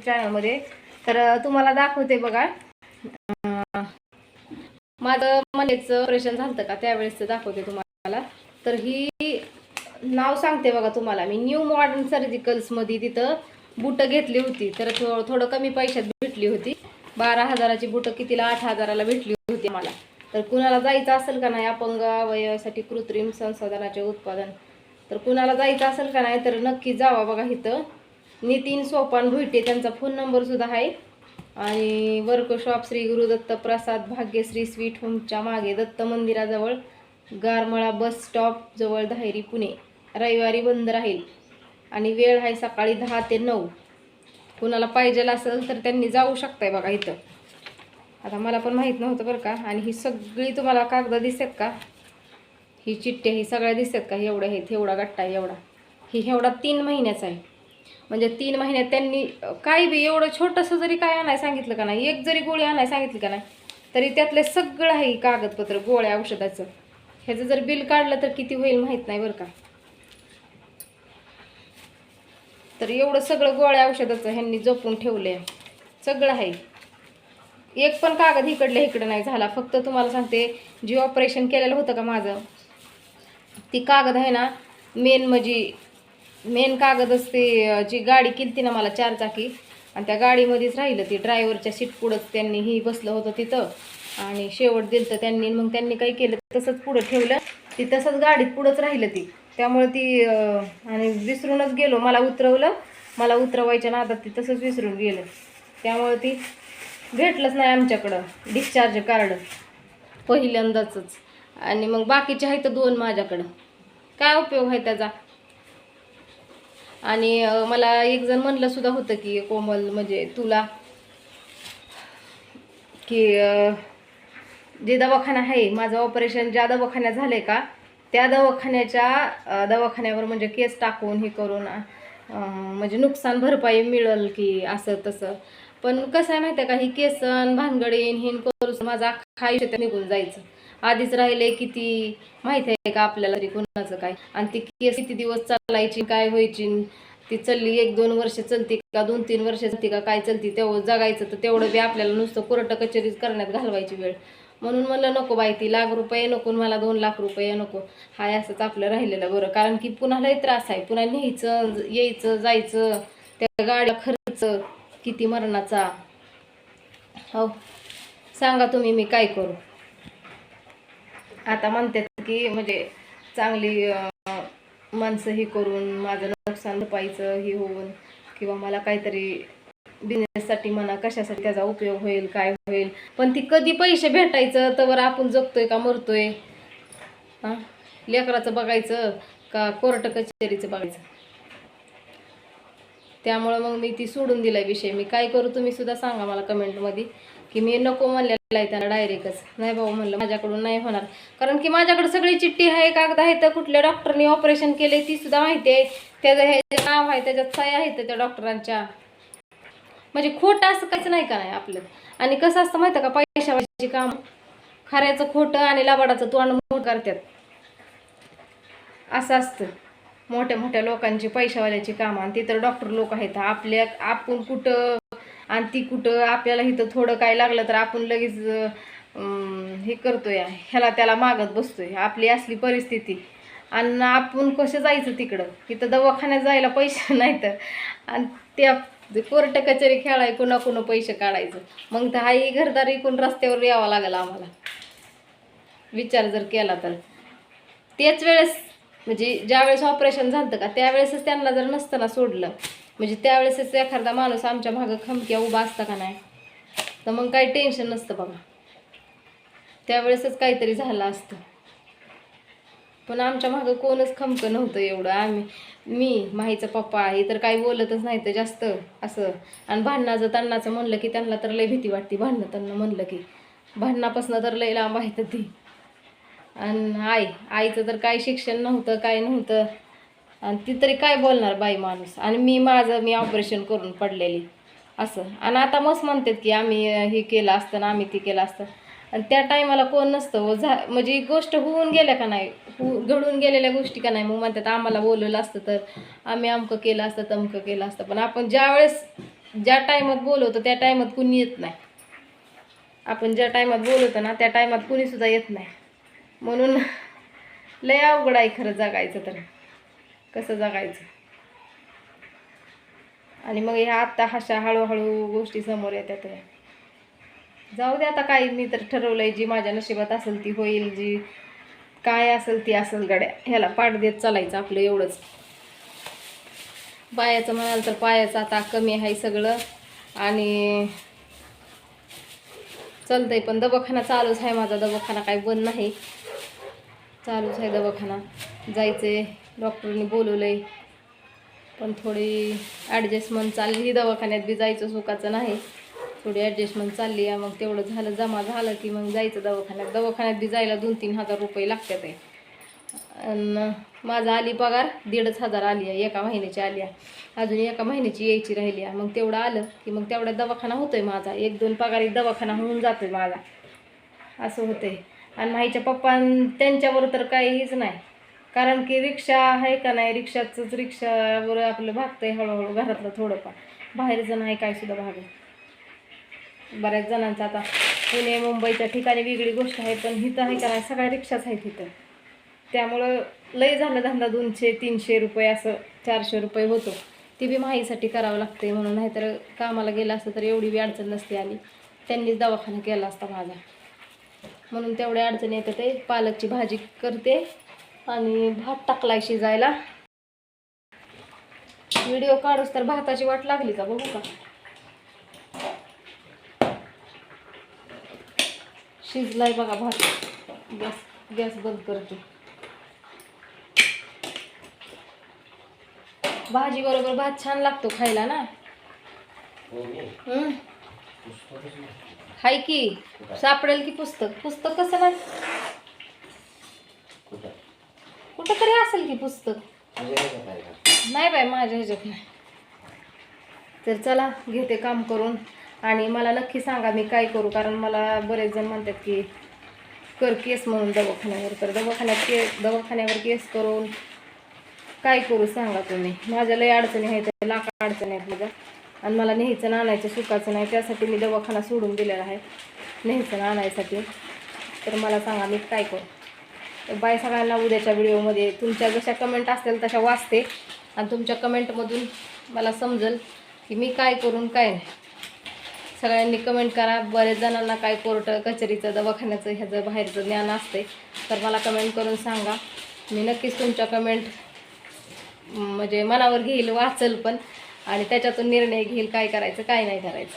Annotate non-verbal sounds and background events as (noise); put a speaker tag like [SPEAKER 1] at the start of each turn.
[SPEAKER 1] चॅनलमध्ये तर तुम्हाला दाखवते बघा. माझं मनेचं ऑपरेशन झालं का? त्यावेळेस दाखवते तुम्हाला. तर ही नाव सांगते बघा तुम्हाला. मी न्यू मॉडर्न सर्जिकल्समध्ये तिथं बुटं घेतली होती. तर थो थोडं कमी पैशात भेटली होती. बारा हजाराची बुटं कितीला? आठ हजाराला भेटली होती मला तर कुणाला जायचं असेल का नाही? अपंग अवयवासाठी कृत्रिम संसाधनाचे उत्पादन. तर कुणाला जायचं असेल का नाही? तर नक्की जावा बघा इथं. नितीन सोपान भुईटे त्यांचा फोन नंबरसुद्धा आहे. आणि वर्कशॉप श्री गुरुदत्त प्रसाद भाग्यश्री स्वीट होमच्या मागे दत्त मंदिराजवळ गारमळा बस स्टॉप जवळ धायरी पुणे. रविवारी बंद राहील. आणि वेळ आहे सकाळी दहा ते नऊ. कुणाला पाहिजे असेल तर त्यांनी जाऊ शकताय बघा इथं. आता मला पण माहीत नव्हतं बरं का. आणि ही सगळी तुम्हाला कागद दिसतात का? ही चिठ्ठ्या ही सगळ्या दिसतात का? एवढ्या आहेत एवढा गट्टा आहे एवढा. ही एवढा तीन महिन्याचा आहे. म्हणजे तीन महिन्यात त्यांनी काही बी एवढं छोटंसं जरी काय आणाय सांगितलं का नाही एक जरी गोळी आणाय सांगितली का नाही तरी त्यातले सगळं आहे कागदपत्र गोळ्या औषधाचं ह्याचं जर बिल काढलं तर किती होईल माहीत नाही बरं का. तर एवढं सगळं गोळ्या औषधाचं ह्यांनी जपून ठेवलं आहे सगळं आहे. एक पण कागद इकडल्या इकडं नाही झाला. फक्त तुम्हाला सांगते जे ऑपरेशन केलेलं होतं का माझं ती कागद आहे ना मेन म्हणजे मेन कागद असते जी गाडी केली ना मला चार चाकी आणि त्या गाडीमध्येच राहिलं ती ड्रायव्हरच्या सीट पुढंच त्यांनी ही बसलं होतं तिथं. आणि शेवट दिलं तर त्यांनी मग त्यांनी काय केलं तसंच पुढं ठेवलं. ती तसंच गाडीत पुढंच राहिलं ती. त्यामुळे ती आणि विसरूनच गेलो. मला उतरवलं मला उतरवायच्या नादात ती तसंच विसरून गेलं. त्यामुळे ती भेटलंच नाही आमच्याकडं डिस्चार्ज कार्ड पहिल्यांदाच आणि मग बाकीचे आहेत दोन माझ्याकडं. काय उपयोग आहे त्याचा? आणि मला एक जण म्हणलं सुद्धा होतं की कोमल म्हणजे तुला की जे दवाखाना आहे माझं ऑपरेशन ज्या दवाखान्यात झालं आहे का त्या दवाखान्याच्या दवाखान्यावर म्हणजे केस टाकून हे करून म्हणजे नुकसान भरपाई मिळेल की असं तसं. पण कसं आहे माहिती आहे का ही केसन भानगडीन हिन करून माझं अख्खा निघून जायचं. आधीच राहिले किती माहिती आहे का आपल्याला तरी कोणाचं काय? आणि ती केस किती दिवस चालायची काय व्हायची ती चालली एक दोन वर्ष चलती का दोन तीन वर्ष चलती का काय चलती तेवढं जगायचं तर तेवढं बी आपल्याला नुसतं कोरट कचेरीच करण्यात घालवायची वेळ. म्हणून म्हणलं नको बाई ती लाख रुपये नको मला दोन लाख रुपये नको. हाय असंच आपलं राहिलेलं बरं. कारण की पुन्हा लय त्रास आहे. पुन्हा न्यायचं यायचं जायचं त्या गाड्या खर्च किती मरणाचा. हो. सांगा तुम्ही मी काय करू? आता म्हणतात की म्हणजे चांगली माणसं ही करून माझं नुकसान भरपाईचं हे होऊन किंवा मला काहीतरी बिझनेससाठी म्हणा कशासाठी त्याचा उपयोग होईल काय होईल. पण ती कधी पैसे भेटायचं तर आपण जगतोय का मरतोय? हां? लेकराचं बघायचं का कोर्ट कचेरीचं बघायचं? त्यामुळं मग मी ती सोडून दिला विषय. मी काय करू तुम्ही सुद्धा सांगा मला कमेंटमध्ये. की मी नको म्हणलेलं आहे त्यांना डायरेक्टच. नाही बाबा म्हणलं माझ्याकडून नाही होणार. कारण की माझ्याकडे सगळी चिठ्ठी आहे कागद आहे तर कुठल्या डॉक्टरनी ऑपरेशन केले ती सुद्धा माहिती आहे. त्याचं हे जे नाव आहे त्याच्यात साय आहे त्या डॉक्टरांच्या म्हणजे खोटं असं काहीच नाही का नाही आपलं? आणि कसं असतं माहिती आहे का? पैशावाची काम. खऱ्याचं खोटं आणि लाबाडाचं तोंड मोठ करतात. असं असतं. मोठ्या मोठ्या लोकांची पैशावाल्याची कामं आणि ते तर डॉक्टर लोक आहेत. आपल्या आपण कुठं आणि ती कुठं आपल्याला इथं थोडं काय लागलं तर आपण लगेच हे करतोय. ह्याला त्याला मागत बसतोय. आपली असली परिस्थिती. आणि आपण कसं जायचं तिकडं? तिथं दवाखान्यात जायला पैसे (laughs) नाही तर आणि त्या कोर्ट कचेरी खेळाय कुणा कुणा पैसे काढायचं. मग तर हाही घरदार इकून रस्त्यावर यावं लागेल आम्हाला. विचार जर केला तर. तेच वेळेस म्हणजे ज्यावेळेस ऑपरेशन झालं का त्यावेळेसच त्यांना जर नसताना सोडलं म्हणजे त्यावेळेसच एखादा माणूस आमच्या मागं खमक्या उभा असता का नाही? तर मग काही टेन्शन नसतं बघा. त्यावेळेसच काहीतरी झालं असतं. पण आमच्या मागं कोणच खमकं नव्हतं एवढं. आम्ही मी माहीचा पप्पा आहे तर काही बोलतच नाही तर जास्त असं. आणि भांडणाचं त्यांनाचं म्हणलं की त्यांना तर लय भीती वाटते. भांडणं त्यांना म्हणलं की. भांडणापासून तर लय लांब आहे तर ती. आणि आई आईचं तर काय शिक्षण नव्हतं काय नव्हतं. आणि ती तरी काय बोलणार बाई माणूस? आणि मी माझं मी ऑपरेशन करून पडलेली. असं. आणि आता मस्त म्हणतात की आम्ही हे केलं असतं ना आम्ही ते केलं असतं. आणि त्या टायमाला कोण नसतं व झा म्हणजे गोष्ट होऊन गेल्या का नाही? हो घडून गेलेल्या गोष्टी का नाही? मग म्हणतात आम्हाला बोलवलं असतं तर आम्ही अमकं केलं असतं तमकं केलं असतं. पण आपण ज्यावेळेस ज्या टायमात बोलवतो त्या टायमात कुणी येत नाही. आपण ज्या टायमात बोलवतो ना त्या टायमात कुणीसुद्धा येत नाही. म्हणून लय अवघड आहे खरं जगायचं तर. कसं जगायचं? आणि मग ह्या आत्ता अशा हळूहळू गोष्टी समोर येतात. या. जाऊ दे आता काही मी तर ठरवलंय जी माझ्या नशिबात असेल ती होईल जी काय असेल ती असेल गड्या. ह्याला पाठ देत चालायचं आपलं एवढंच. पायाचं म्हणाल तर पायाचं आता कमी आहे सगळं. आणि चालतंय पण दवाखाना चालूच आहे माझा. दवाखाना काही बंद नाही. चालूच आहे दवाखाना. जायचं आहे डॉक्टरनी बोलवलं आहे पण थोडी ॲडजस्टमेंट चालली. ही दवाखान्यात बी जायचं सुखाचं नाही. थोडी ॲडजस्टमेंट चालली आहे. मग तेवढं झालं जमा झालं की मग जायचं दवाखान्यात. दवाखान्यात बी जायला दोन तीन हजार रुपये लागतात आहे. आणि माझा आली पगार दीडच हजार आली आहे. एका महिन्याची आली आहे. अजून एका महिन्याची यायची राहिली आहे. मग तेवढं आलं की मग तेवढा दवाखाना होतोय माझा. एक दोन पगारी दवाखाना होऊन जातोय माझा. असं होतंय. आणि माहीच्या पप्पा त्यांच्यावर तर काहीच नाही. कारण की रिक्षा आहे का नाही? रिक्षाचंच रिक्षावर आपलं भागतंय हळूहळू घरातलं थोडंफार. बाहेरचं नाही काय सुद्धा भागत बऱ्याच जणांचं आता पुणे मुंबईच्या ठिकाणी वेगळी गोष्ट आहे पण हिथं आहे का नाही? सगळ्या रिक्षाच आहेत इथं. त्यामुळं लय झालं धंदा दोनशे तीनशे रुपये असं चारशे रुपये होतो. ती बी माहीसाठी करावं लागते म्हणून नाहीतर कामाला गेलं असतं तर एवढी बी अडचण नसते आली. त्यांनीच दवाखाना केला असता माझा. म्हणून तेवढ्या अडचणी येतं ते. पालकची भाजी करते आणि भात टाकलाय शिजायला. व्हिडिओ काढूस तर भाताची वाट लागली का बघू का? शिजलाय बघा भात. गॅस गॅस बंद करते. भाजी बरोबर भात छान लागतो खायला ना? हम्म हाय की? सापडेल की पुस्तक? पुस्तक कसं नाही? कुठं? तरी असेल की पुस्तक. नाही बाय माझ्या ह्याच्यात नाही. तर चला घेते काम करून. आणि मला नक्की सांगा मी काय करू कारण मला बरेच जण म्हणतात की कर केस म्हणून दवाखान्यावर. तर दवाखान्यात के दवाखान्यावर केस करून काय करू सांगा तुम्ही? माझ्या लय अडचणी आहेत लाख अडचणी आहेत माझ्या. आणि मला नेहमीचं आणायचं सुखाचं नाही त्यासाठी मी दवाखाना सोडून दिलेला आहे. नेहमीचं आणायसाठी. तर मला सांगा मी काय करू? बाय सगळ्यांना उद्याच्या व्हिडिओमध्ये. तुमच्या जशा कमेंट असतील तशा वाचते. आणि तुमच्या कमेंटमधून मला समजेल की मी काय करून काय नाही. सगळ्यांनी कमेंट करा. बरेच जणांना काय कोर्ट कचेरीचं दवाखान्याचं ह्याचं बाहेरचं ज्ञान असते तर मला कमेंट करून सांगा. मी नक्कीच तुमच्या कमेंट म्हणजे मनावर घेईल वाचल पण. आणि त्याच्यातून निर्णय घेईल काय करायचं काय नाही करायचं.